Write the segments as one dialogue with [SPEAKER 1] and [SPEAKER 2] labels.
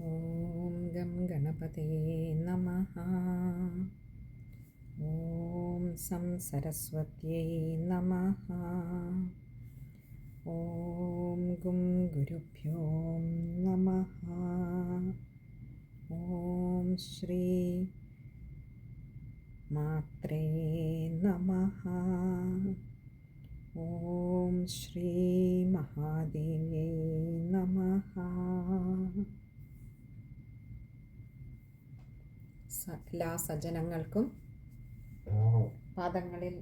[SPEAKER 1] ॐ गं गणपतये नमः ॐ सं सरस्वत्यै नमः ॐ गुं गुरुभ्यो नमः ॐ श्री मात्रे नमः ॐ श्रीमहादेव्यै नमः എല്ലാ സജ്ജനങ്ങൾക്കും പാദങ്ങളിൽ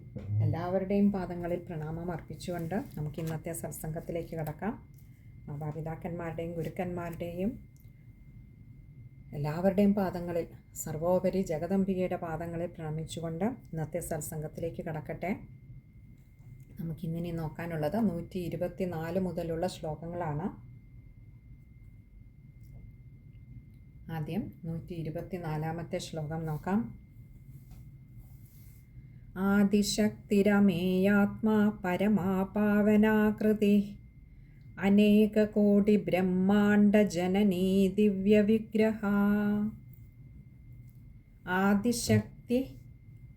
[SPEAKER 1] എല്ലാവരുടെയും പാദങ്ങളിൽ പ്രണാമം അർപ്പിച്ചുകൊണ്ട് നമുക്ക് ഇന്നത്തെ സത്സംഗത്തിലേക്ക് കടക്കാം. മാതാപിതാക്കന്മാരുടെയും ഗുരുക്കന്മാരുടെയും എല്ലാവരുടെയും പാദങ്ങളിൽ സർവോപരി ജഗദംബികയുടെ പാദങ്ങളിൽ പ്രണമിച്ചുകൊണ്ട് ഇന്നത്തെ സത്സംഗത്തിലേക്ക് കടക്കട്ടെ. നമുക്കിന്നിനി നോക്കാനുള്ളത് നൂറ്റി ഇരുപത്തി നാല് മുതലുള്ള ശ്ലോകങ്ങളാണ്. ആദ്യം നൂറ്റി ഇരുപത്തി നാലാമത്തെ ശ്ലോകം നോക്കാം. ആദിശക്തിരമേയാത്മാ പരമാപാവനാകൃതി. അനേകകോടി ബ്രഹ്മാണ്ട ജനനീ ദിവ്യ ദിവ്യവിഗ്രഹ. ആദിശക്തി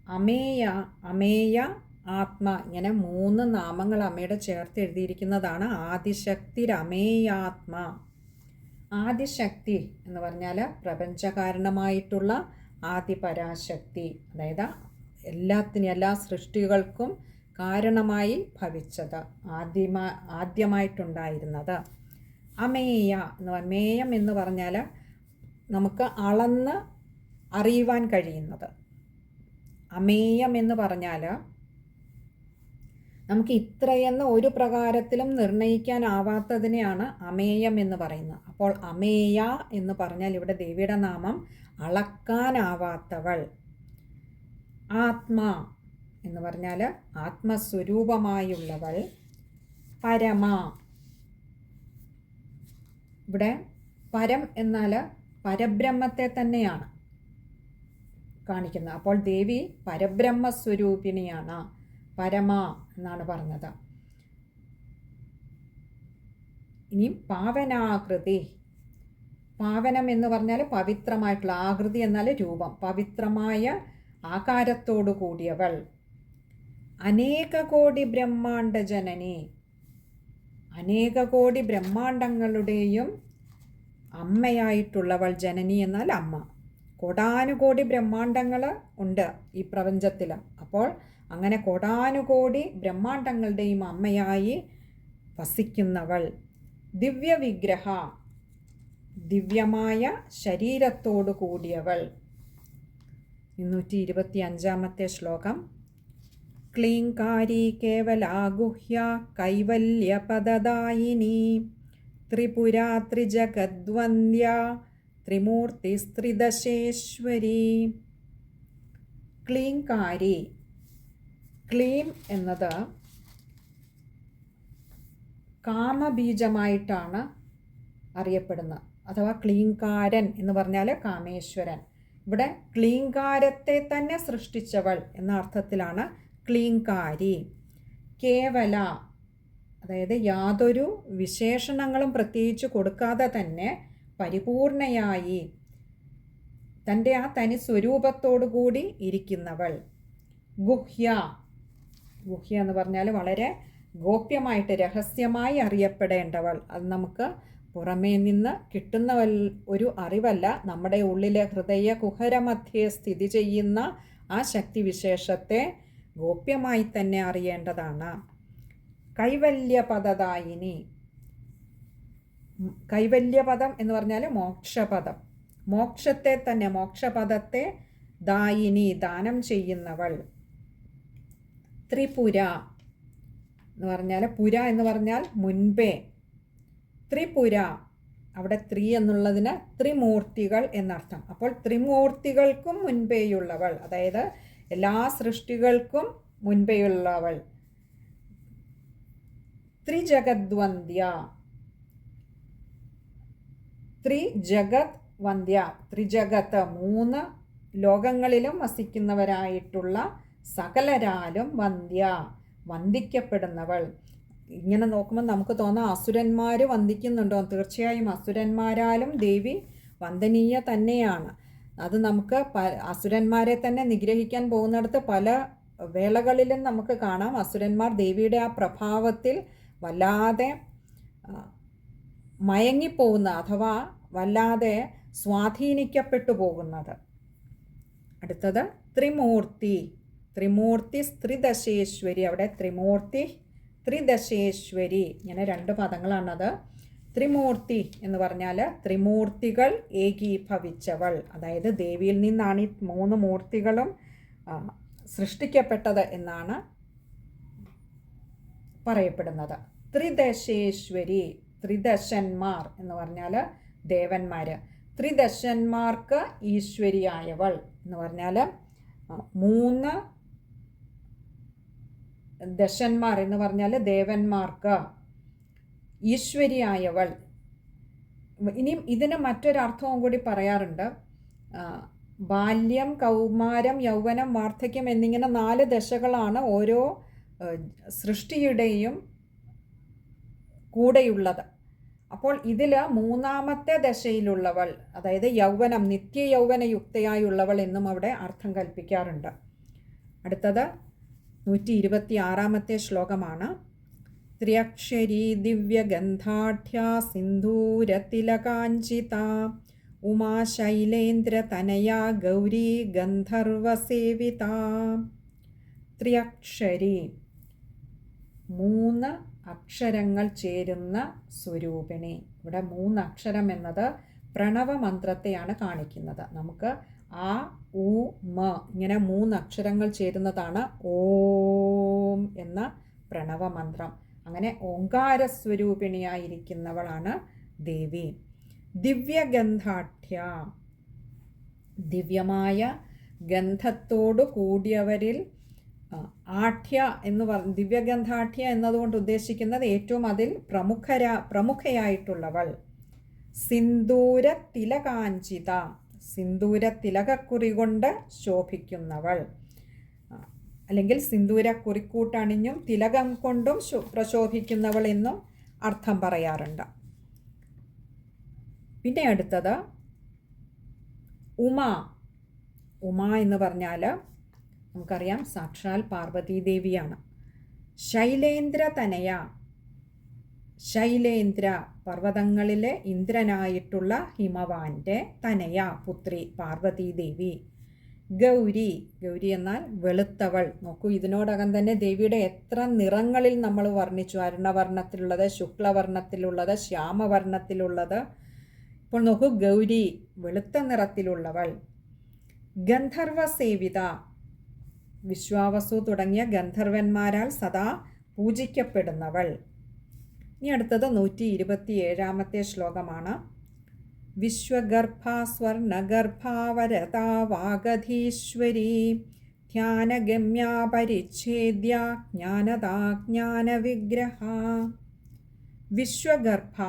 [SPEAKER 1] അമേയ അമേയ ആത്മ ഇങ്ങനെ മൂന്ന് നാമങ്ങൾ അമ്മയുടെ ചേർത്ത് എഴുതിയിരിക്കുന്നതാണ് ആദിശക്തിരമേയാത്മ. ആദിശക്തി എന്ന് പറഞ്ഞാൽ പ്രപഞ്ചകാരണമായിട്ടുള്ള ആദിപരാശക്തി. അതായത് എല്ലാത്തിനും എല്ലാ സൃഷ്ടികൾക്കും കാരണമായി ഭവിച്ചത് ആദ്യമാ ആദ്യമായിട്ടുണ്ടായിരുന്നത്. അമേയ എന്ന് മേയം എന്ന് പറഞ്ഞാൽ നമുക്ക് അളന്ന് അറിയുവാൻ കഴിയുന്നത്. അമേയം എന്ന് പറഞ്ഞാൽ നമുക്ക് ഇത്രയെന്ന് ഒരു പ്രകാരത്തിലും നിർണയിക്കാനാവാത്തതിനെയാണ് അമേയം എന്ന് പറയുന്നത്. അപ്പോൾ അമേയ എന്ന് പറഞ്ഞാൽ ഇവിടെ ദേവിയുടെ നാമം അളക്കാനാവാത്തവൾ. ആത്മാ എന്ന് പറഞ്ഞാൽ ആത്മസ്വരൂപമായുള്ളവൾ. പരമ. ഇവിടെ പരം എന്നാൽ പരബ്രഹ്മത്തെ തന്നെയാണ് കാണിക്കുന്നത്. അപ്പോൾ ദേവി പരബ്രഹ്മസ്വരൂപിണിയാണ്. പരമ എന്നാണ് പറഞ്ഞത്. ഇനി പാവനാകൃതി. പാവനം എന്ന് പറഞ്ഞാൽ പവിത്രമായിട്ടുള്ള ആകൃതി എന്നാൽ രൂപം പവിത്രമായ ആകാരത്തോടു കൂടിയവൾ. അനേക കോടി ബ്രഹ്മാണ്ട ജനനി. അനേക കോടി ബ്രഹ്മാണ്ടങ്ങളുടെയും അമ്മയായിട്ടുള്ളവൾ ജനനി എന്നാൽ അമ്മ. കോടാനുകോടി ബ്രഹ്മാണ്ടങ്ങൾ ഉണ്ട് ഈ പ്രപഞ്ചത്തിൽ അപ്പോൾ അങ്ങനെ കോടാനുകോടി ബ്രഹ്മാണ്ടങ്ങളുടെയും അമ്മയായി വസിക്കുന്നവൾ. ദിവ്യവിഗ്രഹ ദിവ്യമായ ശരീരത്തോടു കൂടിയവൾ. ഇരുന്നൂറ്റി ഇരുപത്തി അഞ്ചാമത്തെ ശ്ലോകം. ക്ലീങ്കാരി കേവലാഗുഹ്യ കൈവല്യപദദായിനി. ത്രിപുരാ ത്രിജഗദ്വന്ദ്യ ത്രിമൂർത്തിസ്ത്രിദശേശ്വരി. ക്ലീങ്കാരി ക്ലീം എന്നത് കാമബീജമായിട്ടാണ് അറിയപ്പെടുന്നത്. അഥവാ ക്ലീങ്കാരൻ എന്ന് പറഞ്ഞാൽ കാമേശ്വരൻ. ഇവിടെ ക്ലീങ്കാരത്തെ തന്നെ സൃഷ്ടിച്ചവൾ എന്ന അർത്ഥത്തിലാണ് ക്ലീങ്കാരി കേവല അതായത് യാതൊരു വിശേഷണങ്ങളും പ്രത്യേകിച്ച് കൊടുക്കാതെ തന്നെ പരിപൂർണയായി തന്റെ ആ തനി സ്വരൂപത്തോടു കൂടി ഇരിക്കുന്നവൾ. ഗുഹ്യ ഗുഹ്യ എന്ന് പറഞ്ഞാൽ വളരെ ഗോപ്യമായിട്ട് രഹസ്യമായി അറിയപ്പെടേണ്ടവൾ. അത് നമുക്ക് പുറമേ നിന്ന് കിട്ടുന്ന ഒരു അറിവല്ല. നമ്മുടെ ഉള്ളിലെ ഹൃദയ കുഹരമധ്യേ സ്ഥിതി ചെയ്യുന്ന ആ ശക്തിവിശേഷത്തെ ഗോപ്യമായി തന്നെ അറിയേണ്ടതാണ്. കൈവല്യപദദായിനി. കൈവല്യപദം എന്ന് പറഞ്ഞാൽ മോക്ഷപദം. മോക്ഷത്തെ തന്നെ മോക്ഷപദത്തെ ദായിനി ദാനം ചെയ്യുന്നവൾ. ത്രിപുര എന്ന് പറഞ്ഞാൽ പുര എന്ന് പറഞ്ഞാൽ മുൻപേ. ത്രിപുര അവിടെ ത്രീ എന്നുള്ളതിന് ത്രിമൂർത്തികൾ എന്നർത്ഥം. അപ്പോൾ ത്രിമൂർത്തികൾക്കും മുൻപേയുള്ളവൾ അതായത് എല്ലാ സൃഷ്ടികൾക്കും മുൻപേയുള്ളവൾ. ത്രിജഗദ്വന്ദ്യ. ത്രിജഗത് വന്ദ്യ ത്രിജഗത്ത് മൂന്ന് ലോകങ്ങളിലും വസിക്കുന്നവരായിട്ടുള്ള സകലരാലും വന്ധ്യ വന്ദിക്കപ്പെടുന്നവൾ. ഇങ്ങനെ നോക്കുമ്പോൾ നമുക്ക് തോന്നാം അസുരന്മാർ വന്ദിക്കുന്നുണ്ടോ? തീർച്ചയായും അസുരന്മാരാലും ദേവി വന്ദനീയ തന്നെയാണ്. അത് നമുക്ക് പ അസുരന്മാരെ തന്നെ നിഗ്രഹിക്കാൻ പോകുന്നിടത്ത് പല വേളകളിലും നമുക്ക് കാണാം അസുരന്മാർ ദേവിയുടെ ആ പ്രഭാവത്തിൽ വല്ലാതെ മയങ്ങിപ്പോകുന്ന അഥവാ വല്ലാതെ സ്വാധീനിക്കപ്പെട്ടു പോകുന്നത്. അടുത്തത് ത്രിമൂർത്തി. ത്രിമൂർത്തി സ്ത്രിദശേശ്വരി. അവിടെ ത്രിമൂർത്തി ത്രിദശേശ്വരി. ഇങ്ങനെ രണ്ട് പദങ്ങളാണത്. ത്രിമൂർത്തി എന്ന് പറഞ്ഞാൽ ത്രിമൂർത്തികൾ ഏകീഭവിച്ചവൾ. അതായത് ദേവിയിൽ നിന്നാണ് ഈ മൂന്ന് മൂർത്തികളും സൃഷ്ടിക്കപ്പെട്ടത് എന്നാണ് പറയപ്പെടുന്നത്. ത്രിദശേശ്വരി ത്രിദശന്മാർ എന്ന് പറഞ്ഞാൽ ദേവന്മാർ ത്രിദശന്മാർക്ക് ഈശ്വരിയായവൾ എന്ന് പറഞ്ഞാൽ മൂന്ന് ദശന്മാർ എന്ന് പറഞ്ഞാൽ ദേവന്മാർക്ക്. ഈശ്വരിയായവൾ. ഇനിയും ഇതിന് മറ്റൊരർത്ഥവും കൂടി പറയാറുണ്ട്. ബാല്യം കൗമാരം യൗവനം വാർദ്ധക്യം എന്നിങ്ങനെ നാല് ദശകളാണ് ഓരോ സൃഷ്ടിയുടെയും കൂടെയുള്ളത്. അപ്പോൾ ഇതിൽ മൂന്നാമത്തെ ദശയിലുള്ളവൾ അതായത് യൗവനം നിത്യ യൗവനയുക്തയായുള്ളവൾ എന്നും അവിടെ അർത്ഥം കൽപ്പിക്കാറുണ്ട്. അടുത്തത് നൂറ്റി ഇരുപത്തി ആറാമത്തെ ശ്ലോകമാണ്. ത്ര്യക്ഷരീ ദിവ്യഗന്ധാഠ്യ ഉമാശൈലേന്ദ്ര ഉമാശൈലേന്ദ്രതനയാ ഗൗരി ഗന്ധർവസേവിത. ത്ര്യക്ഷരി. മൂന്ന് അക്ഷരങ്ങൾ ചേരുന്ന സ്വരൂപിണി. ഇവിടെ മൂന്ന് അക്ഷരം എന്നത് പ്രണവമന്ത്രത്തെയാണ് കാണിക്കുന്നത്. നമുക്ക് ആ ഉ മ ഇങ്ങനെ മൂന്ന് അക്ഷരങ്ങൾ ചേരുന്നതാണ് ഓം എന്ന പ്രണവമന്ത്രം അങ്ങനെ ഓങ്കാരസ്വരൂപിണിയായിരിക്കുന്നവളാണ് ദേവി. ദിവ്യഗന്ധാഠ്യ. ദിവ്യമായ ഗന്ധത്തോടു കൂടിയവരിൽ ആഠ്യ എന്ന് പറ ദിവ്യഗന്ധാഠ്യ എന്നതുകൊണ്ട് ഉദ്ദേശിക്കുന്നത് ഏറ്റവും അതിൽ പ്രമുഖരാ പ്രമുഖയായിട്ടുള്ളവൾ. സിന്ദൂര തിലകാഞ്ചിത സിന്ദൂര തിലകക്കുറി കൊണ്ട് ശോഭിക്കുന്നവൾ. അല്ലെങ്കിൽ സിന്ദൂര കുറിക്കൂട്ടണിഞ്ഞും തിലകം കൊണ്ടും പ്രശോഭിക്കുന്നവൾ എന്നും അർത്ഥം പറയാറുണ്ട്. പിന്നെ അടുത്തത് ഉമ. ഉമ എന്ന് പറഞ്ഞാൽ നമുക്കറിയാം സാക്ഷാൽ പാർവതീദേവിയാണ്. ശൈലേന്ദ്ര തനയ ശൈലേന്ദ്ര പർവതങ്ങളിലെ ഇന്ദ്രനായിട്ടുള്ള ഹിമവാന്റെ തനയ പുത്രി പാർവതീദേവി. ഗൗരി ഗൗരി എന്നാൽ വെളുത്തവൾ. നോക്കൂ ഇതിനോടകം തന്നെ ദേവിയുടെ എത്ര നിറങ്ങളിൽ നമ്മൾ വർണിച്ചു. അരുണവർണത്തിലുള്ളത് ശുക്ലവർണത്തിലുള്ളത് ശ്യാമവർണത്തിലുള്ളത്. ഇപ്പോൾ നോക്കൂ ഗൗരി വെളുത്ത നിറത്തിലുള്ളവൾ. ഗന്ധർവ സേവിത. വിശ്വാവസു തുടങ്ങിയ ഗന്ധർവന്മാരാൽ സദാ പൂജിക്കപ്പെടുന്നവൾ. ഇനി അടുത്തത് നൂറ്റി ഇരുപത്തി ഏഴാമത്തെ ശ്ലോകമാണ്. വിശ്വഗർഭാസ്വർണഗർഭാവരതാവാഗധീശ്വരീ ധ്യാനഗമ്യാ പരിച്ഛേദ്യ ജ്ഞാനതാ ജ്ഞാനവിഗ്രഹ വിശ്വഗർഭ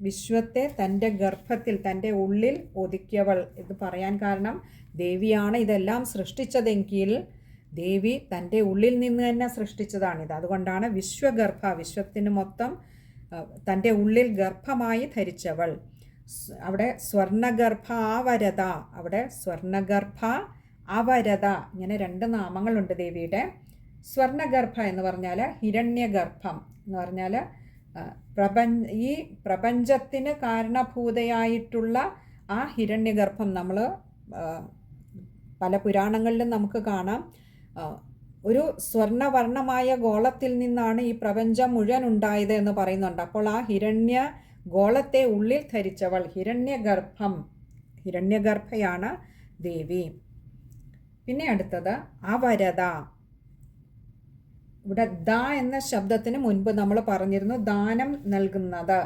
[SPEAKER 1] വിശ്വത്തെ തന്റെ ഗർഭത്തിൽ തന്റെ ഉള്ളിൽ ഒതുക്കിയവൾ എന്ന് പറയാൻ കാരണം ദേവിയാണ് ഇതെല്ലാം സൃഷ്ടിച്ചതെങ്കിൽ ദേവി തന്റെ ഉള്ളിൽ നിന്ന് തന്നെ സൃഷ്ടിച്ചതാണിത്. അതുകൊണ്ടാണ് വിശ്വഗർഭ വിശ്വത്തിന് മൊത്തം തന്റെ ഉള്ളിൽ ഗർഭമായി ധരിച്ചവൾ. അവിടെ സ്വർണഗർഭ ആവരത അവിടെ സ്വർണഗർഭ അവരത ഇങ്ങനെ രണ്ട് നാമങ്ങളുണ്ട് ദേവിയുടെ. സ്വർണഗർഭ എന്ന് പറഞ്ഞാൽ ഹിരണ്യഗർഭം എന്ന് പറഞ്ഞാൽ പ്രപഞ്ച ഈ പ്രപഞ്ചത്തിന് കാരണഭൂതയായിട്ടുള്ള ആ ഹിരണ്യഗർഭം നമ്മൾ പല പുരാണങ്ങളിലും നമുക്ക് കാണാം. ഒരു സ്വർണവർണമായ ഗോളത്തിൽ നിന്നാണ് ഈ പ്രപഞ്ചം മുഴുവൻ ഉണ്ടായത് എന്ന് പറയുന്നുണ്ട്. അപ്പോൾ ആ ഹിരണ്യ ഗോളത്തെ ഉള്ളിൽ ധരിച്ചവൾ ഹിരണ്യഗർഭം ഹിരണ്യഗർഭയാണ് ദേവി. പിന്നെ അടുത്തത് അവരത. ഇവിടെ ദ എന്ന ശബ്ദത്തിന് മുൻപ് നമ്മൾ പറഞ്ഞിരുന്നു ദാനം നൽകുന്നത്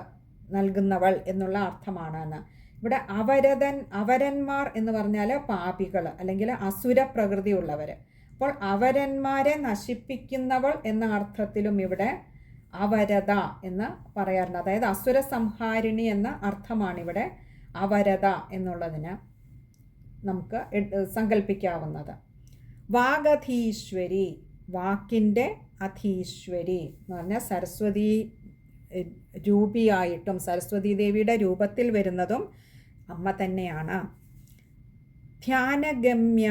[SPEAKER 1] നൽകുന്നവൾ എന്നുള്ള അർത്ഥമാണ് ഇവിടെ അവരതൻ അവരന്മാർ എന്ന് പറഞ്ഞാൽ പാപികൾ അല്ലെങ്കിൽ അസുര പ്രകൃതിയുള്ളവർ അപ്പോൾ അവരന്മാരെ നശിപ്പിക്കുന്നവൾ എന്ന അർത്ഥത്തിലും ഇവിടെ അവരത എന്ന് പറയാറുണ്ട്. അതായത് അസുര സംഹാരിണി എന്ന അർത്ഥമാണ് ഇവിടെ അവരത എന്നുള്ളതിന് നമുക്ക് സങ്കല്പിക്കാവുന്നത് വാഗധീശ്വരി വാക്കിന്റെ അധീശ്വരി എന്ന് പറഞ്ഞാൽ സരസ്വതി രൂപിയായിട്ടും സരസ്വതി ദേവിയുടെ രൂപത്തിൽ വരുന്നതും അമ്മ തന്നെയാണ്. ധ്യാനഗമ്യ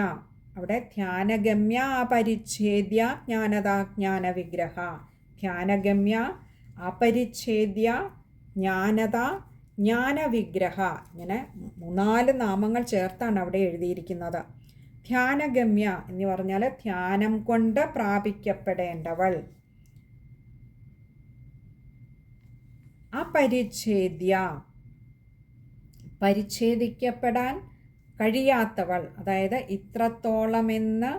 [SPEAKER 1] അവിടെ ധ്യാനഗമ്യ അപരിച്ഛേദ്യ ജ്ഞാനതാജ്ഞാന വിഗ്രഹ ധ്യാനഗമ്യ അപരിച്ഛേദ്യ ജ്ഞാനത ജ്ഞാനവിഗ്രഹ. ഇങ്ങനെ മൂന്നാൽ നാമങ്ങൾ ചേർത്താണ് അവിടെ എഴുതിയിരിക്കുന്നത്. ധ്യാനഗമ്യ എന്ന് പറഞ്ഞാൽ ധ്യാനം കൊണ്ട് പ്രാപിക്കപ്പെടേണ്ടവൾ. അപരിച്ഛേദ്യ. പരിച്ഛേദിക്കപ്പെടാൻ കഴിയാത്തവൾ അതായത് ഇത്രത്തോളമെന്ന്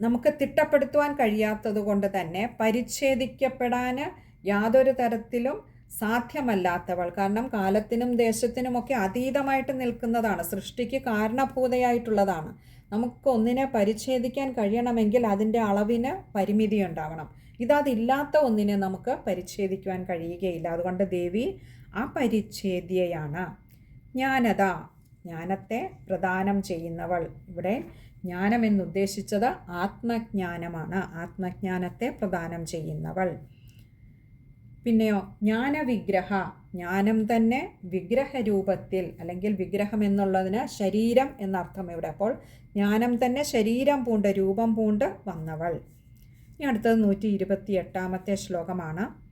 [SPEAKER 1] നമുക്ക് തിട്ടപ്പെടുത്തുവാൻ കഴിയാത്തത് കൊണ്ട് തന്നെ പരിച്ഛേദിക്കപ്പെടാൻ യാതൊരു തരത്തിലും സാധ്യമല്ലാത്തവൾ. കാരണം കാലത്തിനും ദേശത്തിനുമൊക്കെ അതീതമായിട്ട് നിൽക്കുന്നതാണ് സൃഷ്ടിക്ക് കാരണഭൂതയായിട്ടുള്ളതാണ്. നമുക്ക് ഒന്നിനെ പരിച്ഛേദിക്കാൻ കഴിയണമെങ്കിൽ അതിന്റെ അളവിന് പരിമിതി ഉണ്ടാവണം. ഇതതില്ലാത്ത ഒന്നിനെ നമുക്ക് പരിച്ഛേദിക്കുവാൻ കഴിയുകയില്ല. അതുകൊണ്ട് ദേവി അപരിച്ഛേദ്യയാണ് ജ്ഞാനത. ജ്ഞാനത്തെ പ്രദാനം ചെയ്യുന്നവൾ. ഇവിടെ ജ്ഞാനം എന്നുദ്ദേശിച്ചത് ആത്മജ്ഞാനമാണ്. ആത്മജ്ഞാനത്തെ പ്രദാനം ചെയ്യുന്നവൾ. പിന്നെയോ ജ്ഞാനവിഗ്രഹ. ജ്ഞാനം തന്നെ വിഗ്രഹരൂപത്തിൽ അല്ലെങ്കിൽ വിഗ്രഹം എന്നുള്ളതിന് ശരീരം എന്നർത്ഥം ഇവിടെ. അപ്പോൾ ജ്ഞാനം തന്നെ ശരീരം പൂണ്ട് രൂപം പൂണ്ട് വന്നവൾ. ഇനി അടുത്തത് നൂറ്റി ഇരുപത്തി എട്ടാമത്തെ ശ്ലോകമാണ്.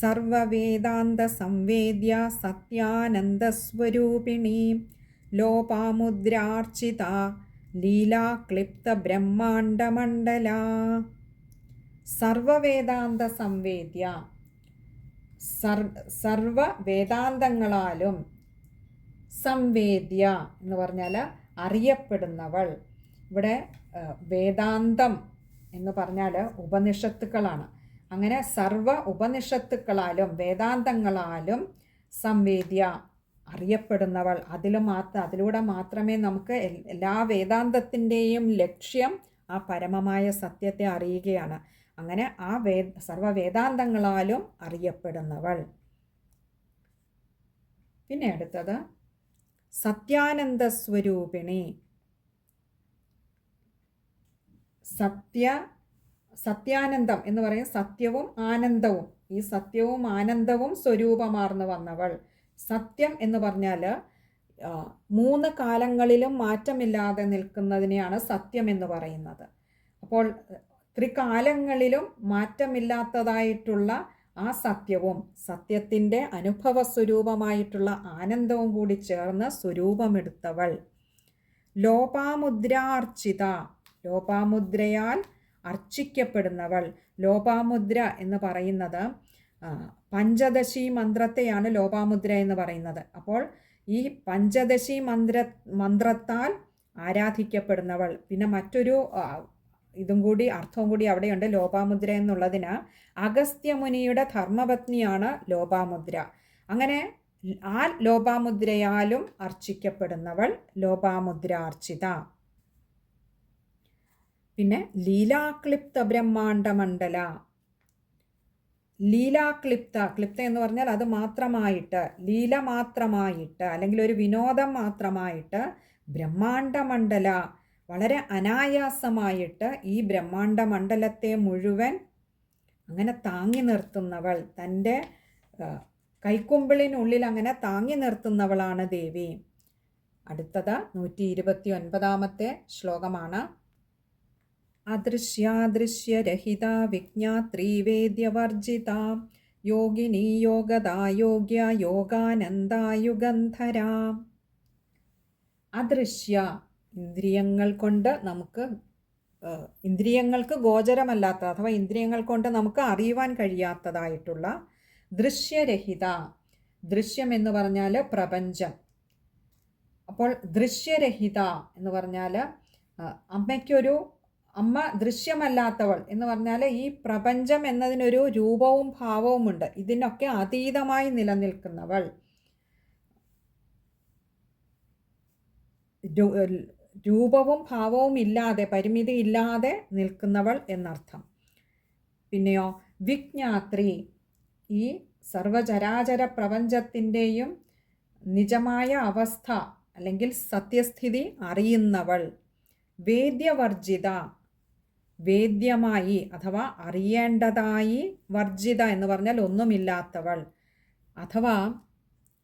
[SPEAKER 1] സർവവേദാന്ത സംവേദ്യ സത്യാനന്ദസ്വരൂപിണി ലോപാമുദ്രാർച്ചിത ലീലാക്ലിപ്ത ബ്രഹ്മാണ്ഡമണ്ഡല. സർവവേദാന്ത സംവേദ്യ സർവ വേദാന്തങ്ങളാലും സംവേദ്യ എന്ന് പറഞ്ഞാൽ അറിയപ്പെടുന്നവൾ. ഇവിടെ വേദാന്തം എന്ന് പറഞ്ഞാൽ ഉപനിഷത്തുക്കളാണ്. അങ്ങനെ സർവ ഉപനിഷത്തുക്കളാലും വേദാന്തങ്ങളാലും സംവേദ്യ അറിയപ്പെടുന്നവൾ. അതിൽ മാത്രം അതിലൂടെ മാത്രമേ നമുക്ക് എല്ലാ വേദാന്തത്തിന്റെയും ലക്ഷ്യം ആ പരമമായ സത്യത്തെ അറിയുകയാണ്. അങ്ങനെ ആ വേ സർവവേദാന്തങ്ങളാലും അറിയപ്പെടുന്നവൾ. പിന്നെ അടുത്തത്. സത്യാനന്ദ സ്വരൂപിണി സത്യ സത്യാനന്ദം എന്ന് പറയും സത്യവും ആനന്ദവും. ഈ സത്യവും ആനന്ദവും സ്വരൂപമാർന്നു വന്നവൾ. സത്യം എന്ന് പറഞ്ഞാൽ മൂന്ന് കാലങ്ങളിലും മാറ്റമില്ലാതെ നിൽക്കുന്നതിനെയാണ് സത്യം എന്ന് പറയുന്നത്. അപ്പോൾ ത്രികാലങ്ങളിലും മാറ്റമില്ലാത്തതായിട്ടുള്ള ആ സത്യവും സത്യത്തിന്റെ അനുഭവ സ്വരൂപമായിട്ടുള്ള ആനന്ദവും കൂടി ചേർന്ന് സ്വരൂപമെടുത്തവൾ. ലോപാമുദ്രാർച്ചിത ലോപാമുദ്രയാൽ അർച്ചിക്കപ്പെടുന്നവൾ. ലോപാമുദ്ര എന്ന് പറയുന്നത് പഞ്ചദശി മന്ത്രത്തെയാണ് ലോപാമുദ്ര എന്ന് പറയുന്നത്. അപ്പോൾ ഈ പഞ്ചദശി മന്ത്ര മന്ത്രത്താൽ ആരാധിക്കപ്പെടുന്നവൾ. പിന്നെ മറ്റൊരു ഇതും കൂടി അർത്ഥവും കൂടി അവിടെയുണ്ട്. ലോപാമുദ്ര എന്നുള്ളതിന് അഗസ്ത്യമുനിയുടെ ധർമ്മപത്നിയാണ് ലോപാമുദ്ര. അങ്ങനെ ആ ലോപാമുദ്രയാലും അർച്ചിക്കപ്പെടുന്നവൾ ലോപാമുദ്ര അർച്ചിത പിന്നെ ലീലാക്ലിപ്ത ബ്രഹ്മാണ്ഡ മണ്ഡല. ലീലാക്ലിപ്ത ക്ലിപ്ത എന്ന് പറഞ്ഞാൽ അത് മാത്രമായിട്ട് ലീല മാത്രമായിട്ട് അല്ലെങ്കിൽ ഒരു വിനോദം മാത്രമായിട്ട് ബ്രഹ്മാണ്ട മണ്ഡല വളരെ അനായാസമായിട്ട് ഈ ബ്രഹ്മാണ്ട മണ്ഡലത്തെ മുഴുവൻ അങ്ങനെ താങ്ങി നിർത്തുന്നവൾ തന്റെ കൈക്കുമ്പിളിനുള്ളിൽ അങ്ങനെ താങ്ങി നിർത്തുന്നവളാണ് ദേവി. അടുത്തത് നൂറ്റി ഇരുപത്തി ഒൻപതാമത്തെ ശ്ലോകമാണ്. അദൃശ്യാദൃശ്യരഹിത വിജ്ഞാത്രീവേദ്യവർജിത യോഗിനി യോഗദായോഗ്യ യോഗാനന്ദായുഗന്ധര. അദൃശ്യ ഇന്ദ്രിയങ്ങൾ കൊണ്ട് നമുക്ക് ഇന്ദ്രിയങ്ങൾക്ക് ഗോചരമല്ലാത്ത അഥവാ ഇന്ദ്രിയങ്ങൾ കൊണ്ട് നമുക്ക് അറിയുവാൻ കഴിയാത്തതായിട്ടുള്ള ദൃശ്യരഹിത ദൃശ്യം എന്ന് പറഞ്ഞാൽ പ്രപഞ്ചം. അപ്പോൾ ദൃശ്യരഹിത എന്ന് പറഞ്ഞാൽ അമ്മയ്ക്കൊരു അമ്മ ദൃശ്യമല്ലാത്തവൾ എന്ന് പറഞ്ഞാൽ ഈ പ്രപഞ്ചം എന്നതിനൊരു രൂപവും ഭാവവുമുണ്ട് ഇതിനൊക്കെ അതീതമായി നിലനിൽക്കുന്നവൾ. രൂപവും ഭാവവും ഇല്ലാതെ പരിമിതി ഇല്ലാതെ നിൽക്കുന്നവൾ എന്നർത്ഥം. പിന്നെയോ വിജ്ഞാത്രി. ഈ സർവചരാചര പ്രപഞ്ചത്തിന്റെയും നിജമായ അവസ്ഥ അല്ലെങ്കിൽ സത്യസ്ഥിതി അറിയുന്നവൾ. വേദ്യവർജിത. വേദ്യമായി അഥവാ അറിയേണ്ടതായി വർജിത എന്ന് പറഞ്ഞാൽ ഒന്നുമില്ലാത്തവൾ. അഥവാ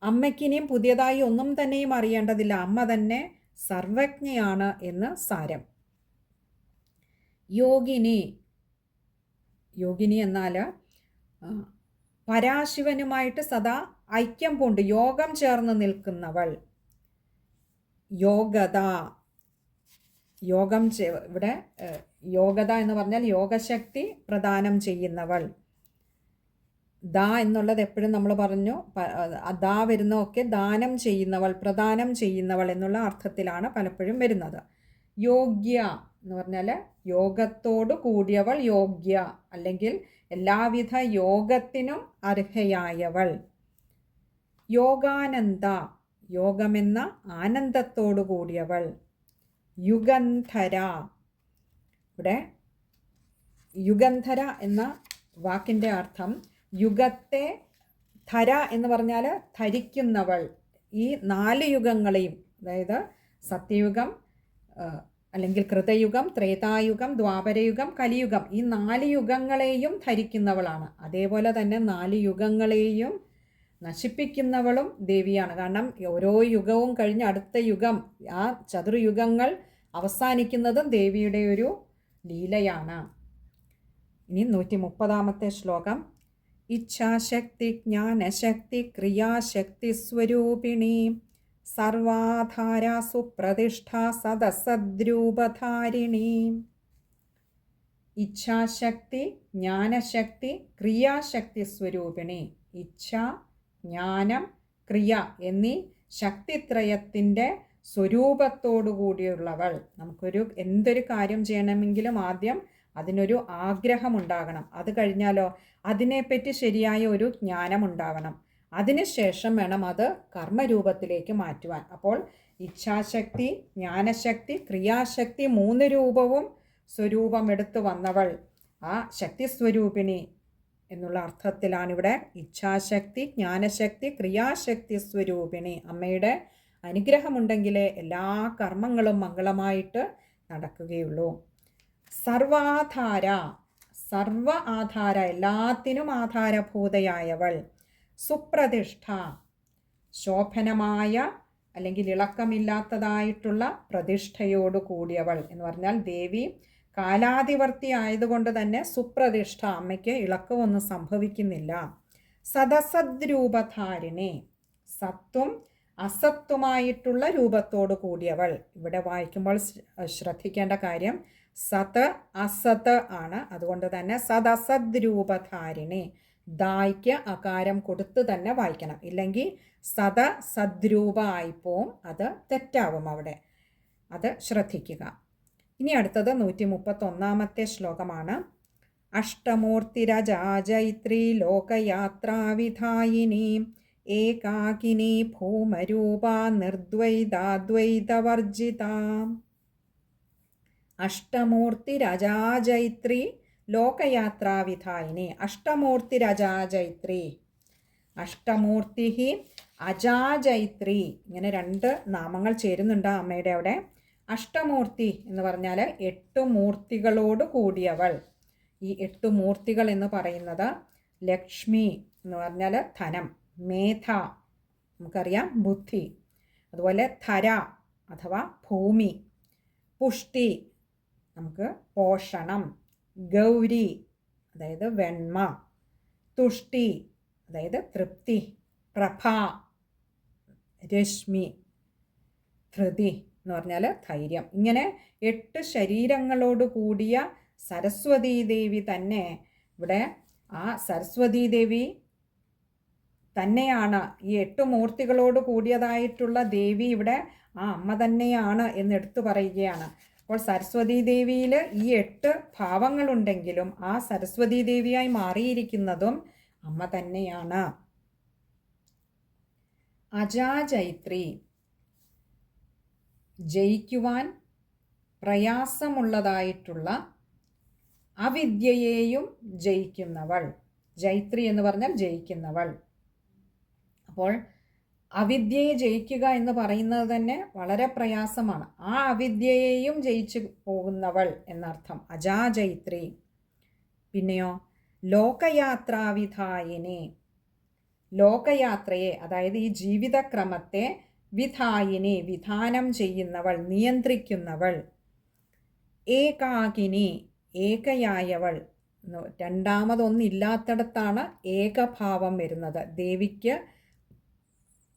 [SPEAKER 1] അമ്മയ്ക്കിനിയും പുതിയതായി ഒന്നും തന്നെയും അറിയേണ്ടതില്ല. അമ്മ തന്നെ സർവജ്ഞയാണ് എന്ന് സാരം. യോഗിനി. യോഗിനി എന്നാൽ പരാശിവനുമായിട്ട് സദാ ഐക്യം പൂണ്ട് യോഗം ചേർന്ന് നിൽക്കുന്നവൾ. യോഗത. യോഗം ഇവിടെ യോഗത എന്ന് പറഞ്ഞാൽ യോഗശക്തി പ്രദാനം ചെയ്യുന്നവൾ. ദ എന്നുള്ളത് എപ്പോഴും നമ്മൾ പറഞ്ഞു ദാ വരുന്നതൊക്കെ ദാനം ചെയ്യുന്നവൾ പ്രദാനം ചെയ്യുന്നവൾ എന്നുള്ള അർത്ഥത്തിലാണ് പലപ്പോഴും വരുന്നത്. യോഗ്യ എന്ന് പറഞ്ഞാൽ യോഗത്തോട് കൂടിയവൾ യോഗ്യ അല്ലെങ്കിൽ എല്ലാവിധ യോഗത്തിനും അർഹയായവൾ. യോഗാനന്ദ യോഗമെന്ന ആനന്ദത്തോടു കൂടിയവൾ. യുഗന്ധര ഇവിടെ യുഗന്ധര എന്ന വാക്കിന്റെ അർത്ഥം യുഗത്തെ ധര എന്ന് പറഞ്ഞാൽ ധരിക്കുന്നവൾ. ഈ നാല് യുഗങ്ങളെയും അതായത് സത്യയുഗം അല്ലെങ്കിൽ കൃതയുഗം ത്രേതായുഗം ദ്വാപരയുഗം കലിയുഗം ഈ നാല് യുഗങ്ങളെയും ധരിക്കുന്നവളാണ്. അതേപോലെ തന്നെ നാല് യുഗങ്ങളെയും നശിപ്പിക്കുന്നവളും ദേവിയാണ്. കാരണം ഓരോ യുഗവും കഴിഞ്ഞ് അടുത്ത യുഗം ആ ചതുർയുഗങ്ങൾ അവസാനിക്കുന്നതും ദേവിയുടെ ഒരു ലീലയാണ്. ഇനി നൂറ്റി മുപ്പതാമത്തെ ശ്ലോകം. ഇച്ഛാശക്തി ജ്ഞാനശക്തി ക്രിയാശക്തി സ്വരൂപിണി. സർവാധാര സുപ്രതിഷ്ഠ സദസദ്രൂപധാരിണി. ഇച്ഛാശക്തി ജ്ഞാനശക്തി ക്രിയാശക്തി സ്വരൂപിണി. ഇച്ഛ ജ്ഞാനം ക്രിയ എന്നീ ശക്തിത്രയത്തിന്റെ സ്വരൂപത്തോടു കൂടിയുള്ളവൾ. നമുക്കൊരു എന്തൊരു കാര്യം ചെയ്യണമെങ്കിലും ആദ്യം അതിനൊരു ആഗ്രഹം ഉണ്ടാകണം അത് കഴിഞ്ഞാലോ അതിനെപ്പറ്റി ശരിയായ ഒരു ജ്ഞാനം ഉണ്ടാവണം അതിനുശേഷം വേണം അത് കർമ്മരൂപത്തിലേക്ക് മാറ്റുവാൻ. അപ്പോൾ ഇച്ഛാശക്തി ജ്ഞാനശക്തി ക്രിയാശക്തി മൂന്ന് രൂപവും സ്വരൂപം എടുത്തു വന്നവൾ ആ ശക്തി സ്വരൂപിണി എന്നുള്ള അർത്ഥത്തിലാണിവിടെ. ഇച്ഛാശക്തി ജ്ഞാനശക്തി ക്രിയാശക്തി സ്വരൂപിണി അമ്മയുടെ അനുഗ്രഹമുണ്ടെങ്കിലേ എല്ലാ കർമ്മങ്ങളും മംഗളമായിട്ട് നടക്കുകയുള്ളൂ. സർവാധാര സർവ ആധാര എല്ലാത്തിനും ആധാരഭൂതയായവൾ. സുപ്രതിഷ്ഠ ശോഭനമായ അല്ലെങ്കിൽ ഇളക്കമില്ലാത്തതായിട്ടുള്ള പ്രതിഷ്ഠയോട് കൂടിയവൾ എന്ന് പറഞ്ഞാൽ ദേവി കാലാധിവർത്തി ആയതുകൊണ്ട് തന്നെ സുപ്രതിഷ്ഠ അമ്മയ്ക്ക് ഇളക്കമൊന്നും സംഭവിക്കുന്നില്ല. സദസദ്രൂപധാരിണി സത്വം അസത്വമായിട്ടുള്ള രൂപത്തോട് കൂടിയവൾ. ഇവിടെ വായിക്കുമ്പോൾ ശ്രദ്ധിക്കേണ്ട കാര്യം സത് അസത് ആണ്. അതുകൊണ്ട് തന്നെ സദസദ് രൂപധാരിണി ദായ്ക്ക് അകാരം കൊടുത്ത് തന്നെ വായിക്കണം. ഇല്ലെങ്കിൽ സത സദ്രൂപ ആയിപ്പോവും. അത് തെറ്റാവും അവിടെ. അത് ശ്രദ്ധിക്കുക. ഇനി അടുത്തത് നൂറ്റി മുപ്പത്തൊന്നാമത്തെ ശ്ലോകമാണ്. അഷ്ടമൂർത്തിരജാജൈത്രി ലോകയാത്രാവിധായിനി ഏകാകിനി ഭൂമരൂപ നിർദ്വൈതാദ്വൈതവർജിത. അഷ്ടമൂർത്തി രജാജൈത്രി ലോകയാത്രാവിധായിനി. അഷ്ടമൂർത്തി രജാജൈത്രി. അഷ്ടമൂർത്തി അജാജൈത്രി. ഇങ്ങനെ രണ്ട് നാമങ്ങൾ ചേരുന്നുണ്ട് അമ്മയുടെ അവിടെ. അഷ്ടമൂർത്തി എന്ന് പറഞ്ഞാൽ എട്ട് മൂർത്തികളോട് കൂടിയവൾ. ഈ എട്ട് മൂർത്തികൾ എന്ന് പറയുന്നത് ലക്ഷ്മി എന്ന് പറഞ്ഞാൽ ധനം. മേധ നമുക്കറിയാം ബുദ്ധി അതുപോലെ ധര അഥവാ ഭൂമി പുഷ്ടി നമുക്ക് പോഷണം ഗൗരി അതായത് വെണ്മ തുഷ്ടി അതായത് തൃപ്തി പ്രഭ രശ്മി ധൃതി എന്ന് പറഞ്ഞാൽ ധൈര്യം. ഇങ്ങനെ എട്ട് ശരീരങ്ങളോട് കൂടിയ സരസ്വതീ ദേവി തന്നെ ഇവിടെ ആ സരസ്വതീ ദേവി തന്നെയാണ്. ഈ എട്ട് മൂർത്തികളോട് കൂടിയതായിട്ടുള്ള ദേവി ഇവിടെ ആ അമ്മ തന്നെയാണ് എന്ന് എടുത്തു പറയുകയാണ്. അപ്പോൾ സരസ്വതി ദേവിയിൽ ഈ എട്ട് ഭാവങ്ങളുണ്ടെങ്കിലും ആ സരസ്വതി ദേവിയായി മാറിയിരിക്കുന്നതും അമ്മ തന്നെയാണ്. അജാചൈത്രി ജയിക്കുവാൻ പ്രയാസമുള്ളതായിട്ടുള്ള അവിദ്യയെയും ജയിക്കുന്നവൾ. ജൈത്രി എന്ന് പറഞ്ഞാൽ ജയിക്കുന്നവൾ. അപ്പോൾ അവിദ്യയെ ജയിക്കുക എന്ന് പറയുന്നത് തന്നെ വളരെ പ്രയാസമാണ്. ആ അവിദ്യയെയും ജയിച്ചു പോകുന്നവൾ എന്നർത്ഥം. അജാജൈത്രി. പിന്നെയോ ലോകയാത്രാവിധായിനെ. ലോകയാത്രയെ അതായത് ഈ ജീവിതക്രമത്തെ വിധായിനെ വിധാനം ചെയ്യുന്നവൾ നിയന്ത്രിക്കുന്നവൾ. ഏകാകിനി ഏകയായവൾ. രണ്ടാമതൊന്നില്ലാത്തടത്താണ് ഏകഭാവം വരുന്നത്. ദേവിക്ക്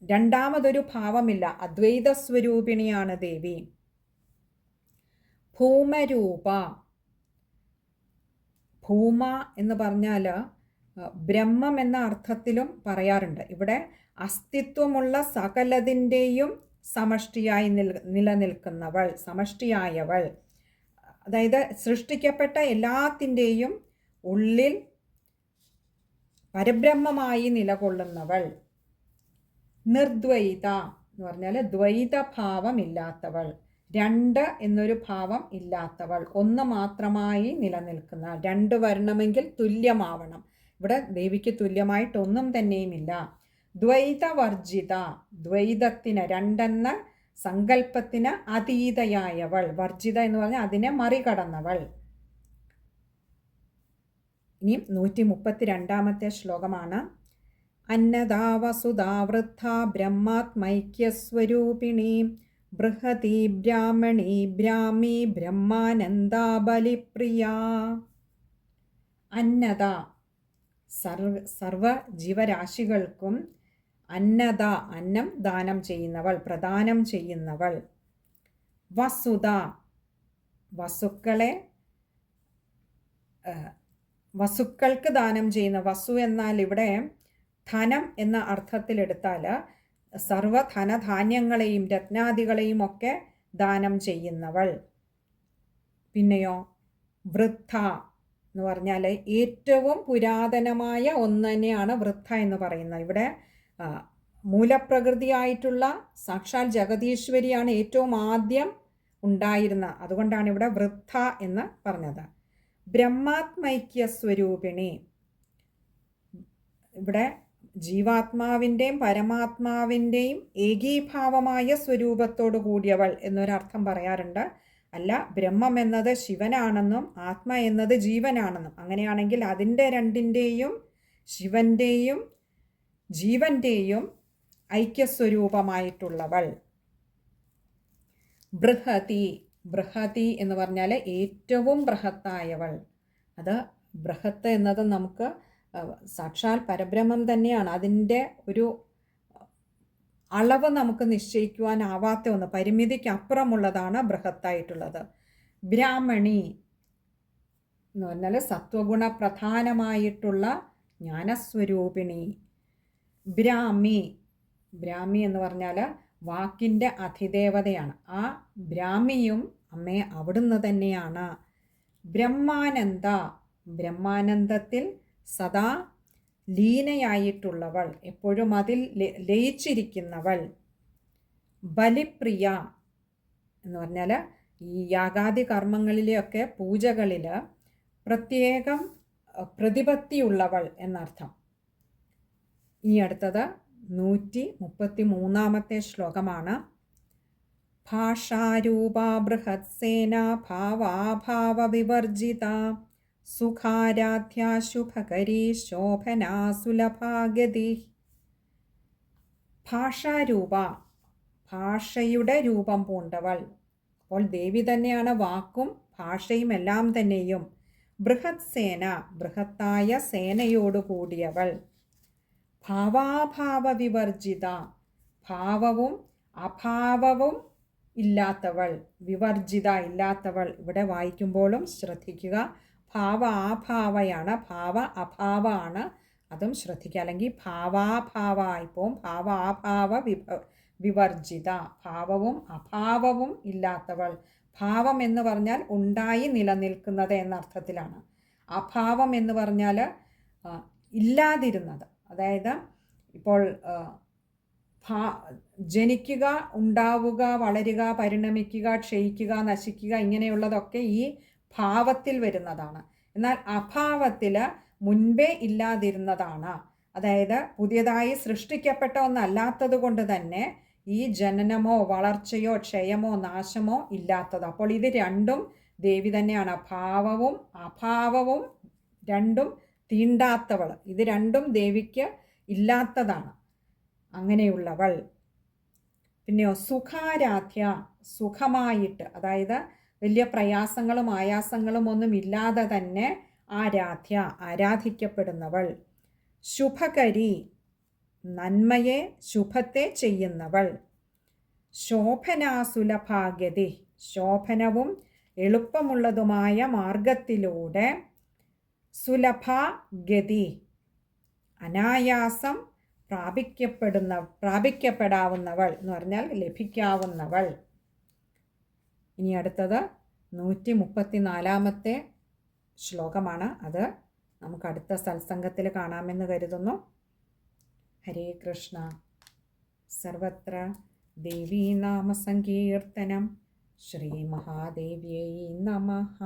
[SPEAKER 1] രണ്ടാമതൊരു ഭാവമില്ല. അദ്വൈത സ്വരൂപിണിയാണ് ദേവി. ഭൂമരൂപ. ഭൂമ എന്ന് പറഞ്ഞാൽ ബ്രഹ്മം എന്ന അർത്ഥത്തിലും പറയാറുണ്ട്. ഇവിടെ അസ്തിത്വമുള്ള സകലതിന്റെയും സമഷ്ടിയായി നിൽ നിലനിൽക്കുന്നവൾ സമഷ്ടിയായവൾ. അതായത് സൃഷ്ടിക്കപ്പെട്ട എല്ലാത്തിന്റെയും ഉള്ളിൽ പരബ്രഹ്മമായി നിലകൊള്ളുന്നവൾ. നിർദ്വൈത എന്ന് പറഞ്ഞാൽ ദ്വൈത ഭാവമില്ലാത്തവൾ രണ്ട് എന്നൊരു ഭാവം ഇല്ലാത്തവൾ. ഒന്ന് മാത്രമായി നിലനിൽക്കുന്ന രണ്ട് വരണമെങ്കിൽ തുല്യമാവണം. ഇവിടെ ദേവിക്ക് തുല്യമായിട്ടൊന്നും തന്നെയുമില്ല. ദ്വൈതവർജിത ദ്വൈതത്തിന് രണ്ടെന്ന സങ്കല്പത്തിന് അതീതയായവൾ. വർജിത എന്ന് പറഞ്ഞാൽ അതിനെ മറികടന്നവൾ. ഇനി നൂറ്റി മുപ്പത്തി രണ്ടാമത്തെ ശ്ലോകമാണ്. അന്നദാ വസുധാവൃദ്ധ ബ്രഹ്മാത്മൈക്യസ്വരൂപിണി ബൃഹതി ബ്രാഹ്മണി ബ്രാഹ്മി ബ്രഹ്മാനന്ദാ ബലിപ്രിയ അന്നദ സർവ സർവ ജീവരാശികൾക്കും അന്നദ അന്നം ദാനം ചെയ്യുന്നവൾ പ്രദാനം ചെയ്യുന്നവൾ. വസുത വസുക്കളെ വസുക്കൾക്ക് ദാനം ചെയ്യുന്ന വസു എന്നാൽ ഇവിടെ ധനം എന്ന അർത്ഥത്തിലെടുത്താൽ സർവധനധാന്യങ്ങളെയും രത്നാദികളെയും ഒക്കെ ദാനം ചെയ്യുന്നവൾ. പിന്നെയോ വൃദ്ധ എന്ന് പറഞ്ഞാൽ ഏറ്റവും പുരാതനമായ ഒന്ന് തന്നെയാണ് വൃദ്ധ എന്ന് പറയുന്നത്. ഇവിടെ മൂലപ്രകൃതിയായിട്ടുള്ള സാക്ഷാൽ ജഗതീശ്വരിയാണ് ഏറ്റവും ആദ്യം ഉണ്ടായിരുന്നത് അതുകൊണ്ടാണ് ഇവിടെ വൃദ്ധ എന്ന് പറഞ്ഞത്. ബ്രഹ്മാത്മൈക്യ സ്വരൂപിണി ഇവിടെ ജീവാത്മാവിന്റെയും പരമാത്മാവിന്റെയും ഏകീഭാവമായ സ്വരൂപത്തോടു കൂടിയവൾ എന്നൊരർത്ഥം പറയാറുണ്ട്. അല്ല ബ്രഹ്മം എന്നത് ശിവനാണെന്നും ആത്മ എന്നത് ജീവനാണെന്നും. അങ്ങനെയാണെങ്കിൽ അതിന്റെ രണ്ടിന്റെയും ശിവന്റെയും ജീവന്റെയും ഐക്യസ്വരൂപമായിട്ടുള്ളവൾ. ബൃഹതി ബൃഹതി എന്ന് പറഞ്ഞാൽ ഏറ്റവും ബൃഹത്തായവൾ. അത് ബൃഹത്ത് എന്നത് നമുക്ക് സാക്ഷാൽ പരബ്രഹ്മം തന്നെയാണ്. അതിന്റെ ഒരു അളവ് നമുക്ക് നിശ്ചയിക്കുവാനാവാത്ത ഒന്ന് പരിമിതിക്ക് അപ്പുറമുള്ളതാണ് ബൃഹത്തായിട്ടുള്ളത്. ബ്രാഹ്മണി എന്ന് പറഞ്ഞാൽ സത്വഗുണ പ്രധാനമായിട്ടുള്ള ജ്ഞാനസ്വരൂപിണി. ബ്രാഹ്മി ബ്രാഹ്മി എന്ന് പറഞ്ഞാൽ വാക്കിന്റെ അധിദേവതയാണ്. ആ ബ്രാഹ്മിയും അമ്മയെ അവിടുന്ന് തന്നെയാണ്. ബ്രഹ്മാനന്ദ ബ്രഹ്മാനന്ദത്തിൽ സദാ ലീനയായിട്ടുള്ളവൾ എപ്പോഴും അതിൽ ലയിച്ചിരിക്കുന്നവൾ. ബലിപ്രിയ എന്ന് പറഞ്ഞാൽ ഈ യാഗാദി കർമ്മങ്ങളിലെയൊക്കെ പൂജകളിൽ പ്രത്യേകം പ്രതിപത്തിയുള്ളവൾ എന്നർത്ഥം. ഈ അടുത്തത് നൂറ്റി മുപ്പത്തി മൂന്നാമത്തെ ശ്ലോകമാണ്. ഭാഷാരൂപ ബൃഹത്സേന ഭാവാഭാവ വിവർജിത സുഖാരാധ്യാശുഭകരീ ശോഭനാസുലഭാഗതി ഭാഷാരൂപ ഭാഷയുടെ രൂപം പൂണ്ടവൾ. അപ്പോൾ ദേവി തന്നെയാണ് വാക്കും ഭാഷയും എല്ലാം തന്നെയും. ബൃഹത് സേന ബൃഹത്തായ സേനയോടു കൂടിയവൾ. ഭാവാഭാവ വിവർജിത ഭാവവും അഭാവവും ഇല്ലാത്തവൾ. വിവർജിത ഇല്ലാത്തവൾ. ഇവിടെ വായിക്കുമ്പോഴും ശ്രദ്ധിക്കുക. ഭാവ ആഭാവയാണ്. ഭാവ അഭാവമാണ് അതും ശ്രദ്ധിക്കുക. അല്ലെങ്കിൽ ഭാവാഭാവായിപ്പോവും. ഭാവ ആഭാവ വിഭ വിവർജിത. ഭാവവും അഭാവവും ഇല്ലാത്തവൾ. ഭാവം എന്ന് പറഞ്ഞാൽ ഉണ്ടായി നിലനിൽക്കുന്നത് എന്നർത്ഥത്തിലാണ് അഭാവം എന്ന് പറഞ്ഞാൽ ഇല്ലാതിരുന്നത്. അതായത് ഇപ്പോൾ ഭാ ജനിക്കുക ഉണ്ടാവുക വളരുക പരിണമിക്കുക ക്ഷയിക്കുക നശിക്കുക ഇങ്ങനെയുള്ളതൊക്കെ ഈ ഭാവത്തിൽ വരുന്നതാണ്. എന്നാൽ അഭാവത്തിൽ മുൻപേ ഇല്ലാതിരുന്നതാണ്. അതായത് പുതിയതായി സൃഷ്ടിക്കപ്പെട്ട ഒന്നല്ലാത്തത് കൊണ്ട് തന്നെ ഈ ജനനമോ വളർച്ചയോ ക്ഷയമോ നാശമോ ഇല്ലാത്തത്. അപ്പോൾ ഇത് രണ്ടും ദേവി തന്നെയാണ്. ഭാവവും അഭാവവും രണ്ടും തീണ്ടാത്തവൾ. ഇത് രണ്ടും ദേവിക്ക് ഇല്ലാത്തതാണ്. അങ്ങനെയുള്ളവൾ. പിന്നെയോ സുഖാരാധ്യ സുഖമായിട്ട് അതായത് വലിയ പ്രയാസങ്ങളും ആയാസങ്ങളും ഒന്നും ഇല്ലാതെ തന്നെ ആരാധ്യ ആരാധിക്കപ്പെടുന്നവൾ. ശുഭകരി നന്മയെ ശുഭത്തെ ചെയ്യുന്നവൾ. ശോഭനാസുലഭാഗ്യതി ശോഭനവും എളുപ്പമുള്ളതുമായ മാർഗത്തിലൂടെ സുലഭാഗതി അനായാസം പ്രാപിക്കപ്പെടുന്ന പ്രാപിക്കപ്പെടാവുന്നവൾ എന്ന് പറഞ്ഞാൽ ലഭിക്കാവുന്നവൾ. ഇനി അടുത്തത് നൂറ്റി മുപ്പത്തി നാലാമത്തെ ശ്ലോകമാണ് അത്. നമുക്ക് അടുത്ത സത്സംഗത്തിൽ കാണാമെന്ന് കരുതുന്നു. ഹരേ കൃഷ്ണ. സർവത്ര ദേവീനാമസങ്കീർത്തനം ശ്രീമഹാദേവ്യൈ നമഃ.